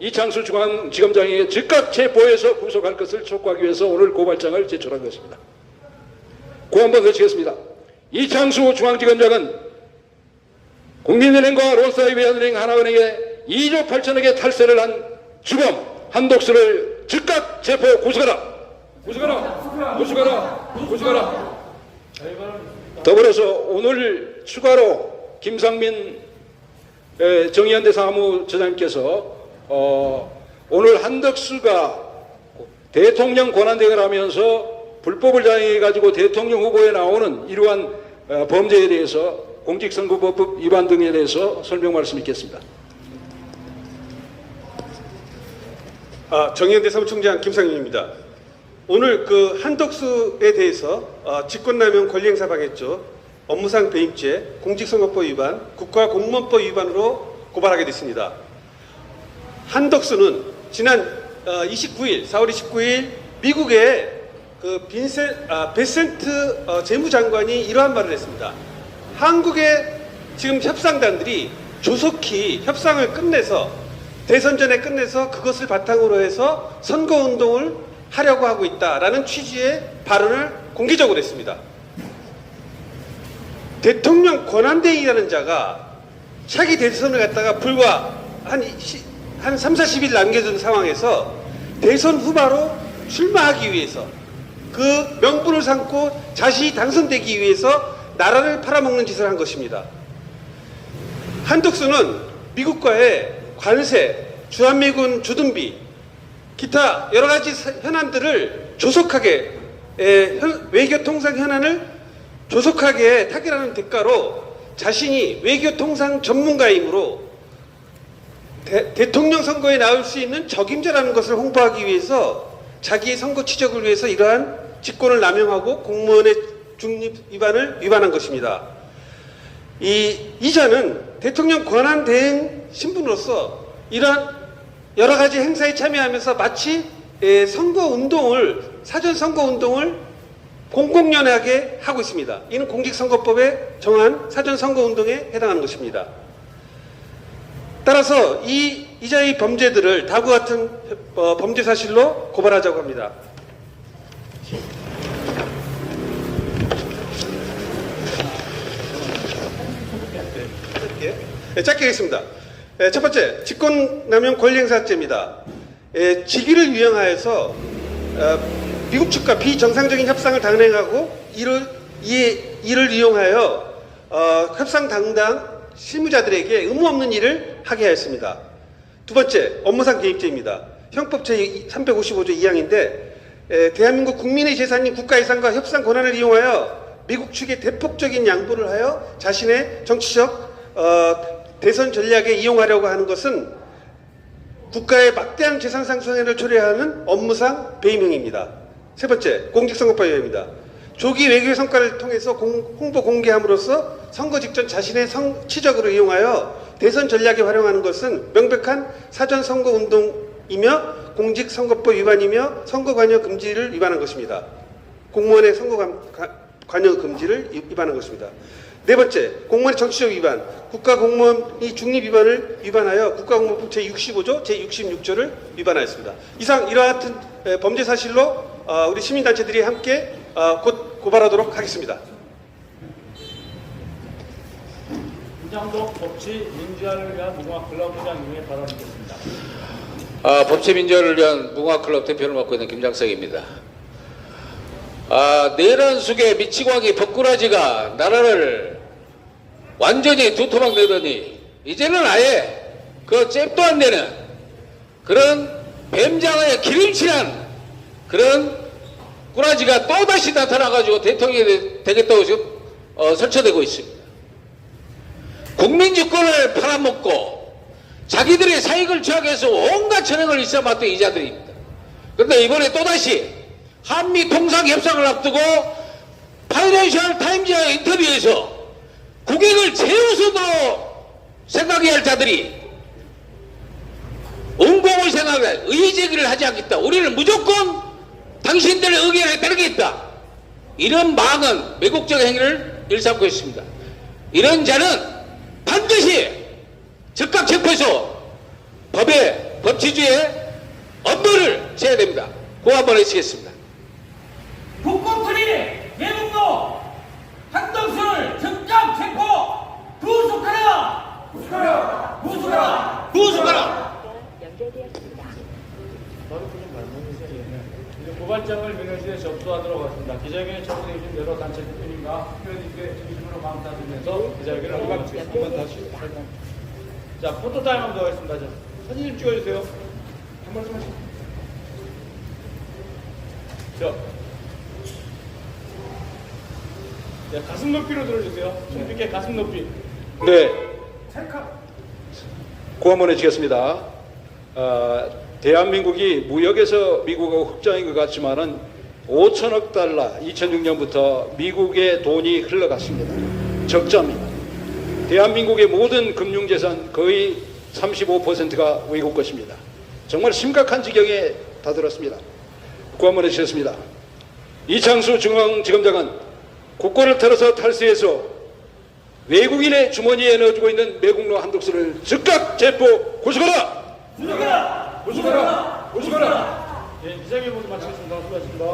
이창수 중앙지검장에게 즉각 체포해서 구속할 것을 촉구하기 위해서 오늘 고발장을 제출한 것입니다. 고 한번 외치겠습니다. 이창수 중앙지검장은 국민은행과 롯사이베어은행 하나은행에 2조 8천억의 탈세를 한 주범 한독수를 즉각 체포 구속하라. 구속하라. 구속하라. 구속하라. 더불어서 오늘 추가로 김상민 에, 정의연대 사무처장님께서 어, 오늘 한덕수가 대통령 권한대행을 하면서 불법을 자행해 가지고 대통령 후보에 나오는 이러한 어, 범죄에 대해서 공직선거법 위반 등에 대해서 설명 말씀 있겠습니다. 아, 정의연대 사무총장 김상윤입니다. 오늘 그 한덕수에 대해서 어, 직권남용 권리행사 방해죄, 업무상 배임죄, 공직선거법 위반, 국가공무원법 위반으로 고발하게 됐습니다. 한덕수는 지난 어, 29일, 4월 29일 미국의 그 빈센, 아, 베센트 어, 재무장관이 이러한 말을 했습니다. 한국의 지금 협상단들이 조속히 협상을 끝내서 대선 전에 끝내서 그것을 바탕으로 해서 선거 운동을 하려고 하고 있다라는 취지의 발언을 공개적으로 했습니다. 대통령 권한대행이라는 자가 차기 대선을 갖다가 불과 한, 시- 한 3, 40일 남겨둔 상황에서 대선 후보로 출마하기 위해서 그 명분을 삼고 자신이 당선되기 위해서 나라를 팔아먹는 짓을 한 것입니다. 한덕수는 미국과의 관세, 주한미군 주둔비, 기타 여러 가지 사- 현안들을 조속하게 에, 현- 외교 통상 현안을 조속하게 타결하는 대가로 자신이 외교 통상 전문가이므로 대, 통령 선거에 나올 수 있는 적임자라는 것을 홍보하기 위해서 자기의 선거 치적을 위해서 이러한 직권을 남용하고 공무원의 중립 위반을 위반한 것입니다. 이 이자는 대통령 권한 대행 신분으로서 이러한 여러 가지 행사에 참여하면서 마치 에, 선거 운동을 사전 선거 운동을 공공연하게 하고 있습니다. 이는 공직선거법에 정한 사전 선거 운동에 해당하는 것입니다. 따라서 이 이자의 범죄들을 다음과 같은 어, 범죄 사실로 고발하자고 합니다. 네, 짧게 하겠습니다. 네, 첫 번째, 직권남용 권리행사죄입니다. 예, 직위를 유형하여서 어, 미국 측과 비정상적인 협상을 단행하고 이를, 이, 이를 이용하여 어, 협상 당당 실무자들에게 의무 없는 일을 하게 하였습니다. 두 번째, 업무상 개입죄입니다. 형법 제 355조 2항인데 에, 대한민국 국민의 재산인 국가 예산과 협상 권한을 이용하여 미국 측에 대폭적인 양보를 하여 자신의 정치적 어, 대선 전략에 이용하려고 하는 것은 국가의 막대한 재산상 손해를 초래하는 업무상 배임행위입니다. 세 번째, 공직선거법 위반입니다. 조기 외교의 성과를 통해서 공- 홍보 공개함으로써 선거 직전 자신의 성취적으로 이용하여 대선 전략에 활용하는 것은 명백한 사전 선거 운동이며 공직 선거법 위반이며 선거 관여 금지를 위반한 것입니다. 공무원의 선거 관- 가- 관여 금지를 위- 위반한 것입니다. 네 번째, 공무원의 정치적 위반. 국가공무원이 중립 위반을 위반하여 국가공무원법 제65조, 제66조를 위반하였습니다. 이상 이러한 범죄 사실로 어, 우리 시민단체들이 함께 어, 곧 고발하도록 하겠습니다. 김장동 법치 민주화를 위한 무궁화 클럽 회장님의 발언 듣겠습니다. 아, 법치 민주화를 위한 무궁화클럽 대표를 맡고 있는 김장석입니다. 아, 내란 속에 미치광이 법꾸라지가 나라를 완전히 두토막 내더니 이제는 아예 그 잽도 안 되는 그런 뱀장어에 기름칠한 그런 꾸라지가 또다시 나타나가지고 대통령이 되겠다고 지금 어, 설쳐되고 있습니다. 국민주권을 팔아먹고 자기들의 사익을 취하기 위해서 온갖 전횡을 일삼았던 이자들입니다. 그런데 이번에 또다시 한미 통상협상을 앞두고 파이낸셜 타임즈와의 인터뷰에서 국익을 제우서도 생각해야 할 자들이 운공을 생각해 의제기를 하지 않겠다. 우리는 무조건 당신들의 의견에 따르겠다. 이런 망은 매국적 행위를 일삼고 있습니다. 이런 자는 반드시 즉각 체포해서 법에 법치주의 업무를 제야 됩니다. 그 한번 해주시겠습니다. 국공들이 외국노 한동수를 즉각 체포 구속하라 구속하라 구속하라 구속하라 연결되었습니다. 이제 고발장을 민원실에 접수하도록 하겠습니다. 기자회견에 참석해 주신 여러 단체 대표님과 회원님께 진심으로 감사드리면서 기자회견을 마치겠습니다. 한번 다시 설명. 자, 포토타임 한번 더 하겠습니다. 자, 사진 좀 찍어주세요. 한 말씀 하시죠. 자. 네, 가슴 높이로 들어주세요. 총빛게 가슴 높이. 네, 찰칵. 고 한번 해주겠습니다. 아, 대한민국이 무역에서 미국하고 흑장인 것 같지만은 5천억 달러 2006년부터 미국의 돈이 흘러갔습니다. 적자입니다. 대한민국의 모든 금융재산 거의 35%가 외국 것입니다. 정말 심각한 지경에 다들었습니다. 고 한번 해주셨습니다. 이창수 중앙지검장은 국고를 털어서 탈세해서 외국인의 주머니에 넣어주고 있는 매국노 한독수를 즉각 체포 구속하라! 구속하라 구속하라 구속하라 예, 기자회견 모두 마치겠습니다. 수고하셨습니다.